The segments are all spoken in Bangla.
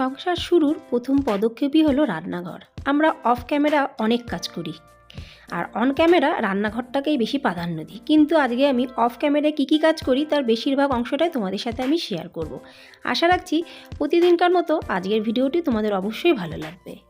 সংসার শুরুর প্রথম পদক্ষেপই হলো রান্নাঘর। আমরা অফ ক্যামেরা অনেক কাজ করি। আর অন ক্যামেরা রান্নাঘরটাকেই বেশি প্রাধান্য দিই। কিন্তু আজকে আমি অফ ক্যামেরায় কী কী কাজ করি তার বেশিরভাগ অংশটাই তোমাদের সাথে আমি শেয়ার করব। আশা রাখছি প্রতিদিনকার মতো আজকের ভিডিওটি তোমাদের অবশ্যই ভালো লাগবে।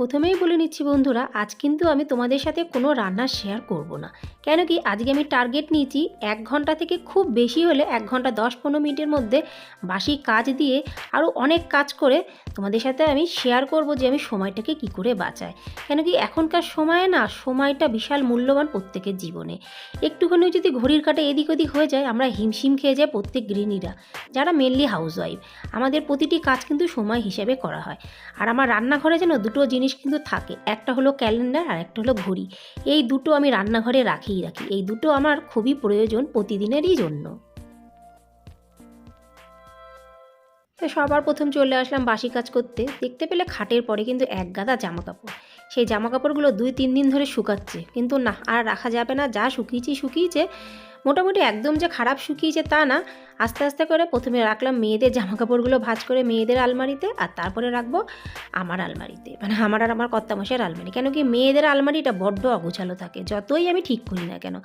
প্রথমেই বলে নিচ্ছি বন্ধুরা, আজ কিন্তু আমি তোমাদের সাথে কোনো রান্না শেয়ার করব না। কেন কি, আজকে আমি টার্গেট নিয়েছি এক ঘণ্টা থেকে খুব বেশি হলে এক ঘণ্টা দশ পনেরো মিনিটের মধ্যে বাসি কাজ দিয়ে আরও অনেক কাজ করে তোমাদের সাথে আমি শেয়ার করব যে আমি সময়টাকে কি করে বাঁচাই। কেন কি, এখনকার সময়ে না, সময়টা বিশাল মূল্যবান প্রত্যেকের জীবনে। একটুখানি যদি ঘড়ির কাটে এদিক ওদিক হয়ে যায়, আমরা হিমশিম খেয়ে যাই প্রত্যেক গৃহিণীরা, যারা মেনলি হাউসওয়াইফ আমাদের প্রতিটি কাজ কিন্তু সময় হিসেবে করা হয়। আর আমার রান্নাঘরে যেন দুটো জিনিস কিন্তু থাকে। একটা হলো ক্যালেন্ডার আর একটা হলো ঘড়ি। এই দুটো আমি রান্নাঘরে রাখিই রাখি। এই দুটো আমার খুবই প্রয়োজন প্রতিদিনেরই জন্য। তো সবার প্রথম চলে আসলাম বাসি কাজ করতে। দেখতে পেলে খাটের পরে কিন্তু এক গাদা জামা কাপড় সেই জামা কাপড়গুলো দুই, তিন দিন ধরে শুকাচ্ছে। কিন্তু না, আর রাখা যাবে না। যা শুকিয়েছি, শুকিয়েছে। মোটামুটি একদম যে খারাপ শুকিয়েছে তা না, আস্তে আস্তে করে প্রথমে রাখলাম মেয়েদের জামা কাপড়গুলো ভাঁজ করে মেয়েদের আলমারিতে আর তারপরে রাখব আমার আলমারিতে। মানে আমার আর আমার কর্তামশের আলমারি। কেন কি মেয়েদের আলমারিটা বড্ড অগোছালো থাকে, যতই আমি ঠিক করি না কেন।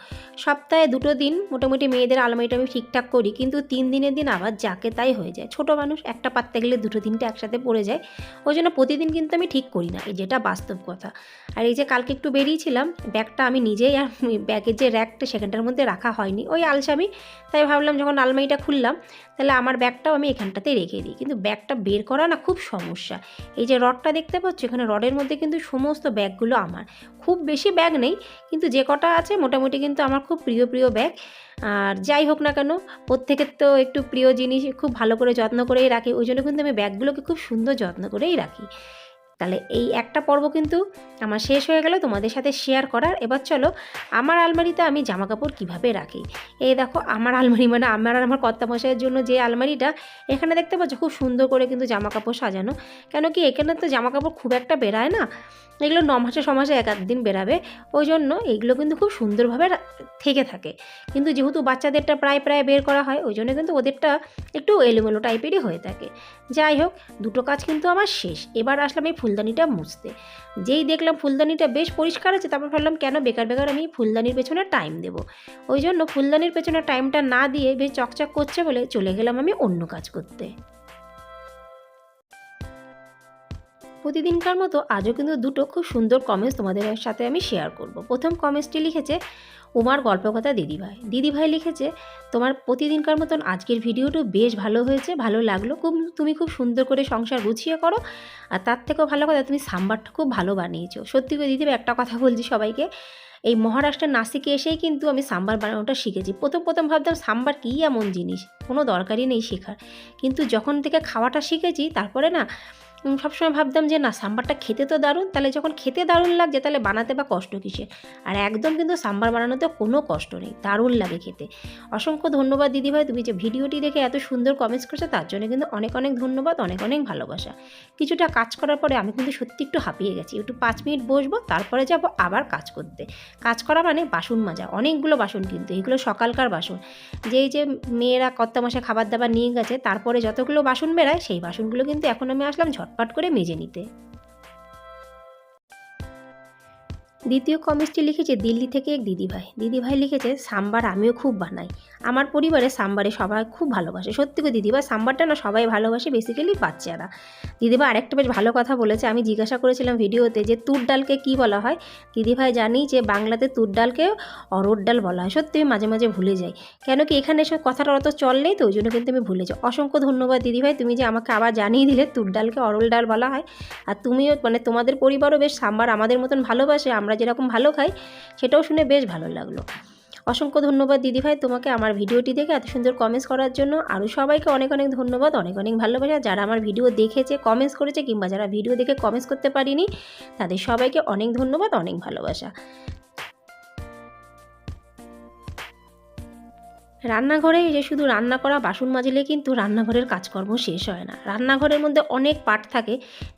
সপ্তাহে দুটো দিন মোটামুটি মেয়েদের আলমারিটা আমি ঠিকঠাক করি, কিন্তু তিন দিনের দিন আবার যাকে তাই হয়ে যায়। ছোট মানুষ একটা পাততে গেলে দুটো তিনটে একসাথে পড়ে যায়, ওই জন্য প্রতিদিন কিন্তু আমি ঠিক করি না, এই যেটা বাস্তব কথা। আর এই যে কালকে একটু বেরিয়েছিলাম, ব্যাগটা আমি নিজেই আর ব্যাগের যে র্যাকটা সেখানটার মধ্যে রাখা হয়নি, ওই আলসামি। তাই ভাবলাম যখন আলমারিটা খুললাম, তাহলে আমার ব্যাগটাও আমি এখানটাতে রেখে দিই। কিন্তু ব্যাগটা বের করা না খুব সমস্যা। এই যে রডটা দেখতে পাচ্ছ, এখানে রডের মধ্যে কিন্তু সমস্ত ব্যাগগুলো আমার। খুব বেশি ব্যাগ নেই, কিন্তু যে কটা আছে, মোটামুটি কিন্তু আমার খুব প্রিয় প্রিয় ব্যাগ। আর যাই হোক না কেন, প্রত্যেকের তো একটু প্রিয় জিনিস, খুব ভালো করে যত্ন করেই রাখি। ওই জন্য কিন্তু আমি ব্যাগগুলোকে খুব সুন্দর যত্ন করেই রাখি। তাহলে এই একটা পর্ব কিন্তু আমার শেষ হয়ে গেল তোমাদের সাথে শেয়ার করার। এবার চলো, আমার আলমারিতে আমি জামা কাপড় কীভাবে রাখি? এই দেখো, আমার আলমারি মানে আমার আর আমার কর্তামশাইয়ের জন্য যে আলমারিটা, এখানে দেখতে পাচ্ছ খুব সুন্দর করে কিন্তু জামা কাপড় সাজানো। কেন কি এখানে তো জামা কাপড় খুব একটা বেরায় না, এগুলো ন মাসে, ছ মাসে এক দিন বেরাবে। ওই জন্য এইগুলো কিন্তু খুব সুন্দরভাবে থেকে থাকে। কিন্তু যেহেতু বাচ্চাদেরটা প্রায় প্রায় বের করা হয়, ওই জন্য কিন্তু ওদেরটা একটু এলোমেলো টাইপেরই হয়ে থাকে। যাই হোক, দুটো কাজ কিন্তু আমার শেষ। এবার আসলাম এই ফুলদানিটা মুছতে। যেই দেখলাম ফুলদানিটা বেশ পরিষ্কার আছে, তারপর ভাবলাম কেন বেকার বেকার আমি ফুলদানির পেছনে টাইম দেবো? ওই জন্য ফুলদানির পেছনে টাইমটা না দিয়ে বেশ চকচক করছে বলে চলে গেলাম আমি অন্য কাজ করতে। প্রতিদিনকার মতো আজও কিন্তু দুটো খুব সুন্দর কমেন্টস তোমাদের সাথে আমি শেয়ার করব। প্রথম কমেন্টসটি লিখেছে, উমার গল্পকথা দিদিভাই। দিদিভাই লিখেছে, তোমার প্রতিদিনকার মতন আজকের ভিডিওটা বেশ ভালো হয়েছে, ভালো লাগল। খুব, তুমি খুব সুন্দর করে সংসার গুছিয়ে করো, আর তার থেকেও ভালো কথা, তুমি সাম্বারটা খুব ভালো বানিয়েছো। সত্যি করে দিদিভাই, একটা কথা বলছি সবাইকে, এই মহারাষ্ট্রের নাসিকে এসেই কিন্তু আমি সাম্বার বানানোটা শিখেছি। প্রথম প্রথম ভাবতাম সাম্বার কী এমন জিনিস? কোনো দরকারই নেই শেখার। কিন্তু যখন থেকে খাওয়াটা শিখেছি, তারপরে না সবসময় ভাবতাম যে, না, সাম্বারটা খেতে তো দারুণ। তাহলে যখন খেতে দারুণ লাগছে, তাহলে বানাতে বা কষ্ট কিসে আর একদম কিন্তু সাম্বার বানানোতে কোনো কষ্ট নেই, দারুণ লাগে খেতে। অসংখ্য ধন্যবাদ দিদিভাই, তুমি যে ভিডিওটি দেখে এত সুন্দর কমেন্টস করছ, তার জন্য কিন্তু অনেক অনেক ধন্যবাদ, অনেক অনেক ভালোবাসা। কিছুটা কাজ করার পরে আমি কিন্তু সত্যি একটু হাঁপিয়ে গেছি। একটু পাঁচ মিনিট বসবো, তারপরে যাব আবার কাজ করতে। কাজ করা মানে বাসন মাজা, অনেকগুলো বাসন কিন্তু, এগুলো সকালকার বাসন। যেই যে মেয়েরা কর্তা মাসে খাবার দাবার নিয়ে গেছে, তারপরে যতগুলো বাসন বেরায় সেই বাসনগুলো কিন্তু এখন আমি আসলাম ঝটপট করে মেজে নিতে। দ্বিতীয় কমেন্টটি লিখেছে দিল্লি থেকে এক দিদিভাই। দিদিভাই লিখেছে, সাম্বার আমিও খুব বানাই। আমার পরিবারে সাম্বারে সবাই খুব ভালোবাসে। সত্যি করে দিদিভাই, সাম্বারটা না সবাই ভালোবাসে বেসিক্যালি বাচ্চারা। দিদিভাই আরেকটা বেশ ভালো কথা বলেছে। আমি জিজ্ঞাসা করেছিলাম ভিডিওতে যে তুর ডালকে কী বলা হয়? দিদিভাই জানি যে বাংলাতে তুর ডালকে অরড় ডাল বলা হয়। সত্যি আমি মাঝে মাঝে ভুলে যাই। কেন কি এখানে এসব কথাটা অত চল নেই তো? ওই জন্য কিন্তু আমি ভুলে যাই। অসংখ্য ধন্যবাদ দিদিভাই, তুমি যে আমাকে আবার জানিয়ে দিলে তুর ডালকে অরল ডাল বলা হয়। আর তুমিও মানে তোমাদের পরিবারও বেশ সাম্বার আমাদের মতন ভালোবাসে। আমরা যেরকম ভালো খাই, সেটাও শুনে বেশ ভালো লাগল। অসংখ্য ধন্যবাদ দিদিভাই তোমাকে আমার ভিডিওটি দেখে এত সুন্দর কমেন্টস করার জন্য। আরও সবাইকে অনেক অনেক ধন্যবাদ, অনেক অনেক ভালোবাসা। যারা আমার ভিডিও দেখেছে কমেন্টস করেছে কিংবা যারা ভিডিও দেখে কমেন্টস করতে পারিনি, তাদের সবাইকে অনেক ধন্যবাদ, অনেক ভালোবাসা। রান্নাঘরে যে শুধু রান্না করা বাসন মাজলে কিন্তু রান্নাঘরের কাজকর্ম শেষ হয় না। রান্নাঘরের মধ্যে অনেক পার্ট থাকে,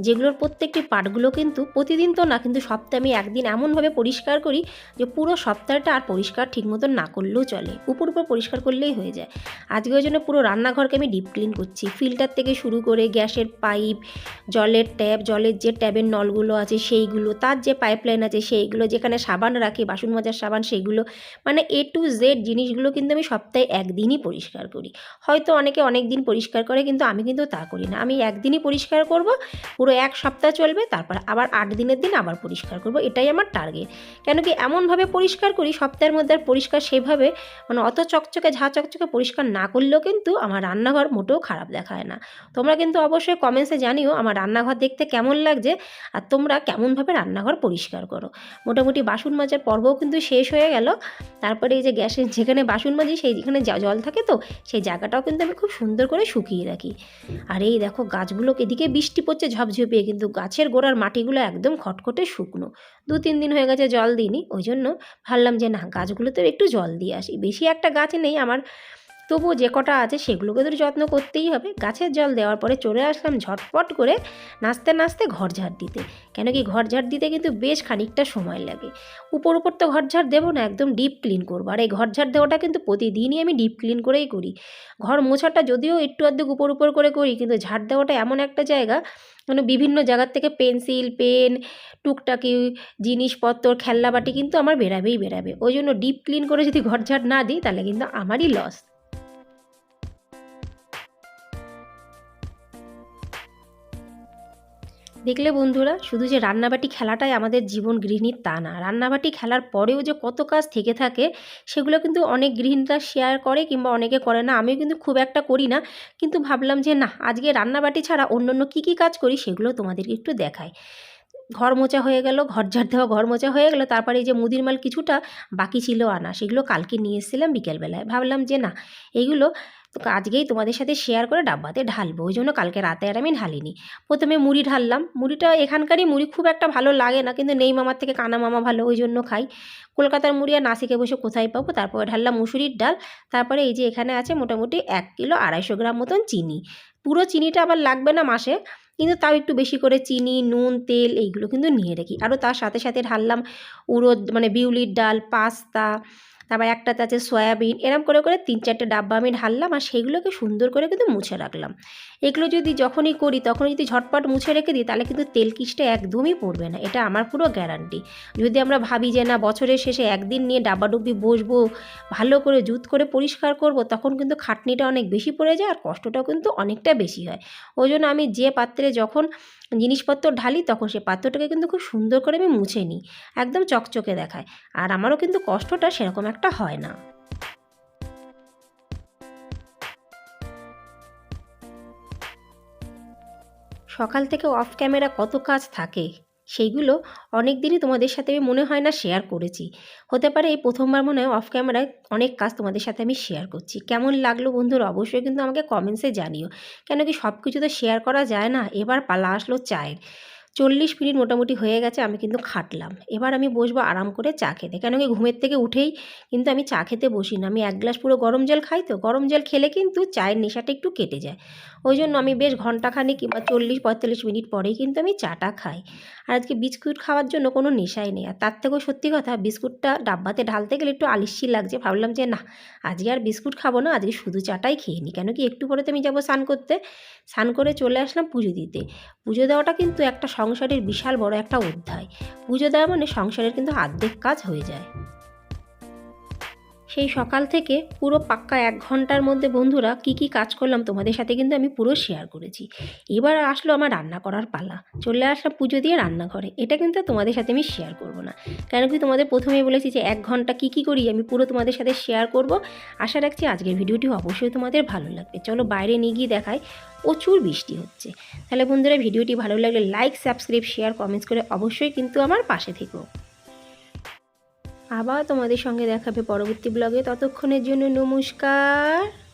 যেগুলোর প্রত্যেকটি পার্টগুলো কিন্তু প্রতিদিন তো না, কিন্তু সপ্তাহে আমি একদিন এমনভাবে পরিষ্কার করি যে পুরো সপ্তাহটা আর পরিষ্কার ঠিক মতন না করলেও চলে। উপর উপর পরিষ্কার করলেই হয়ে যায়। আজকে ওই জন্য পুরো রান্নাঘরকে আমি ডিপ ক্লিন করছি। ফিল্টার থেকে শুরু করে গ্যাসের পাইপ জলের ট্যাপ জলের যে ট্যাবের নলগুলো আছে সেইগুলো, তার যে পাইপলাইন আছে সেইগুলো, যেখানে সাবান রাখি, বাসন মাজার সাবান, সেইগুলো মানে এ টু জেড জিনিসগুলো কিন্তু আমি সপ্তাহে একদিনই পরিষ্কার করি। হয়তো অনেকে অনেক দিন পরিষ্কার করে, কিন্তু আমি কিন্তু তা করি না। আমি একদিনই পরিষ্কার করব, পুরো এক সপ্তাহ চলবে, তারপর আবার আট দিনের দিন আবার পরিষ্কার করব, এটাই আমার টার্গেট কেন কি এমনভাবে পরিষ্কার করি, সপ্তাহের মধ্যে আর পরিষ্কার সেভাবে মানে অত চকচকে, ঝা চকচকে পরিষ্কার না করলেও কিন্তু আমার রান্নাঘর মোটেও খারাপ দেখায় না। তোমরা কিন্তু অবশ্যই কমেন্টসে জানিও আমার রান্নাঘর দেখতে কেমন লাগছে, আর তোমরা কেমনভাবে রান্নাঘর পরিষ্কার করো। মোটামুটি বাসন মাজার পর্বও কিন্তু শেষ হয়ে গেল। তারপরে এই যে গ্যাসের যেখানে বাসন মাজি, সেই যেখানে জল থাকে তো, সেই জায়গাটাও কিন্তু আমি খুব সুন্দর করে শুকিয়ে রাখি। আর এই দেখো গাছগুলোকে এদিকে বৃষ্টি পড়ছে, ঝপঝপিয়ে, কিন্তু গাছের গোড়ার মাটিগুলো একদম খটখটে শুকনো। দু তিন দিন হয়ে গেছে জল দিইনি, ওই জন্য ভাবলাম যে না গাছগুলোতে একটু জল দিয়ে আসি। বেশি একটা গাছ নেই, আমার তবুও যে কটা আছে সেগুলোকে তো যত্ন করতেই হবে। গাছের জল দেওয়ার পরে চলে আসলাম ঝটপট করে নাচতে নাচতে ঘর ঝাড় দিতে। কেন কি ঘর ঝাড় দিতে কিন্তু বেশ খানিকটা সময় লাগে। উপর উপর তো ঘর ঝাড় দেবো না, একদম ডিপ ক্লিন করব। আর এই ঘর ঝাড় দেওয়াটা কিন্তু প্রতিদিনই আমি ডিপ ক্লিন করেই করি। ঘর মোছাটা যদিও একটু অর্ধেক উপর উপর করে করি, কিন্তু ঝাড় দেওয়াটা এমন একটা জায়গা মানে বিভিন্ন জায়গার থেকে পেন্সিল, পেন, টুকটাকি জিনিসপত্র খেলনাবাটি কিন্তু আমার বেরাবেই বেরাবে। ওই জন্য ডিপ ক্লিন করে যদি ঘর ঝাড় না দিই, তাহলে কিন্তু আমারই লস দেখলে বন্ধুরা, শুধু যে রান্নাবাটি খেলাটাই আমাদের জীবন গৃহিণীর তা না, রান্নাবাটি খেলার পরেও যে কত কাজ থেকে থাকে, সেগুলো কিন্তু অনেক গৃহিণীরা শেয়ার করে কিংবা অনেকে করে না, আমিও কিন্তু খুব একটা করি না। কিন্তু ভাবলাম যে না, আজকে রান্নাবাটি ছাড়া অন্য অন্য কী কী কাজ করি সেগুলো তোমাদেরকে একটু দেখাই। ঘর মোচা হয়ে গেল, ঘর ঝাড় দেওয়া ঘর মোচা হয়ে গেল, তারপরে এই যে মুদির মাল কিছুটা বাকি ছিল আনা, সেগুলো কালকে নিয়ে এসেছিলাম বিকেলবেলায়। ভাবলাম যে না এইগুলো তো আজকেই তোমাদের সাথে শেয়ার করে ডাব্বাতে ঢালবো। ওই জন্য কালকে রাতে আর আমি ঢালিনি। প্রথমে মুড়ি ঢাললাম। মুড়িটা এখানকারই মুড়ি খুব একটা ভালো লাগে না, কিন্তু নেই মামার থেকে, কানা মামা ভালো, ওই জন্য খাই। কলকাতার মুড়ি আর নাসিকে বসে কোথায় পাবো? তারপরে ঢাললাম মুসুরির ডাল। তারপরে এই যে এখানে আছে মোটামুটি এক কিলো আড়াইশো গ্রাম মতন চিনি। পুরো চিনিটা আবার লাগবে না মাসে, কিন্তু তাও একটু বেশি করে চিনি, নুন, তেল এইগুলো কিন্তু নিয়ে রাখি। আরও তার সাথে সাথে ঢাললাম উড়দ মানে বিউলির ডাল, পাস্তা তারপর একটাতে আছে সয়াবিন, এরম করে করে তিন চারটে ডাব্বা আমি ঢাললাম আর সেইগুলোকে সুন্দর করে কিন্তু মুছে রাখলাম। এগুলো যদি যখনই করি তখন যদি ঝটপট মুছে রেখে দিই, তাহলে কিন্তু তেল কিসটা একদমই পড়বে না। এটা আমার পুরো গ্যারান্টি যদি আমরা ভাবি যে না, বছরের শেষে একদিন নিয়ে ডাব্বাডুব্বি বসবো, ভালো করে জুত করে পরিষ্কার করব, তখন কিন্তু খাটনিটা অনেক বেশি পড়ে যায় আর কষ্টটাও কিন্তু অনেকটা বেশি হয়। ওই জন্য আমি যে পাত্রে যখন জিনিসপত্র ঢালি, তখন সে পাত্রটাকে কিন্তু খুব সুন্দর করে আমি মুছে নিই। একদম চকচকে দেখায়। আর আমারও কিন্তু কষ্টটা সেরকম একটা হয় না। সকাল থেকে অফ ক্যামেরা কত কাজ থাকে? সেইগুলো অনেক দিনই তোমাদের সাথে আমি মনে হয় না শেয়ার করেছি। হতে পারে এই প্রথমবার মনে হয় অফ ক্যামেরায় অনেক কাজ তোমাদের সাথে আমি শেয়ার করছি। কেমন লাগল বন্ধুর? অবশ্যই কিন্তু আমাকে কমেন্টসে জানিও। কেন কি সব কিছু তো শেয়ার করা যায় না? এবার পালা আসলো চায়ের। চল্লিশ মিনিট মোটামুটি হয়ে গেছে, আমি কিন্তু খাটলাম। এবার আমি বসবো আরাম করে চা খেতে। কেন কি ঘুমের থেকে উঠেই কিন্তু আমি চা খেতে বসি না। আমি এক গ্লাস পুরো গরম জল খাই তো, গরম জল খেলে কিন্তু চায়ের নেশাটা একটু কেটে যায়। ওই জন্য আমি বেশ ঘন্টাখানি কিংবা চল্লিশ, পঁয়তাল্লিশ মিনিট পরেই কিন্তু আমি চাটা খাই। আর আজকে বিস্কুট খাওয়ার জন্য কোনো নেশাই নেই। আর তার থেকেও সত্যি কথা, বিস্কুটটা ডাব্বাতে ঢালতে গেলে একটু আলিস্যি লাগছে। ভাবলাম যে না, আজকে আর বিস্কুট খাব না, আজকে শুধু চাটাই খেয়ে নিই। কেন কি একটু পরে তো আমি যাব স্নান করতে। স্নান করে চলে আসলাম পুজো দিতে। পুজো দেওয়াটা কিন্তু একটা সংসারের বিশাল বড় একটা অধ্যায়। পুজো দেওয়া মানে সংসারের কিন্তু আর্ধেক কাজ হয়ে যায়। সেই সকাল থেকে পুরো পাক্কা এক ঘণ্টার মধ্যে বন্ধুরা কি কি কাজ করলাম তোমাদের সাথে কিন্তু আমি পুরো শেয়ার করেছি। এবার আসলো আমার রান্না করার পালা। চলে আসলাম পুজো দিয়ে রান্নাঘরে। এটা কিন্তু তোমাদের সাথে আমি শেয়ার করব না। কেন কি তোমাদের প্রথমেই বলেছি যে এক ঘণ্টা কি কি করি আমি পুরো তোমাদের সাথে শেয়ার করব। আশা রাখছি আজকের ভিডিওটি অবশ্যই তোমাদের ভালো লাগবে। চলো বাইরে নিয়ে গিয়ে দেখাই। প্রচুর বৃষ্টি হচ্ছে। তাহলে বন্ধুরা ভিডিওটি ভালো লাগলে লাইক সাবস্ক্রাইব শেয়ার কমেন্টস করে অবশ্যই কিন্তু আমার পাশে থেকো। আবার তোমাদের সঙ্গে দেখাবে পরবর্তী ব্লগে। ততক্ষণের জন্য নমস্কার।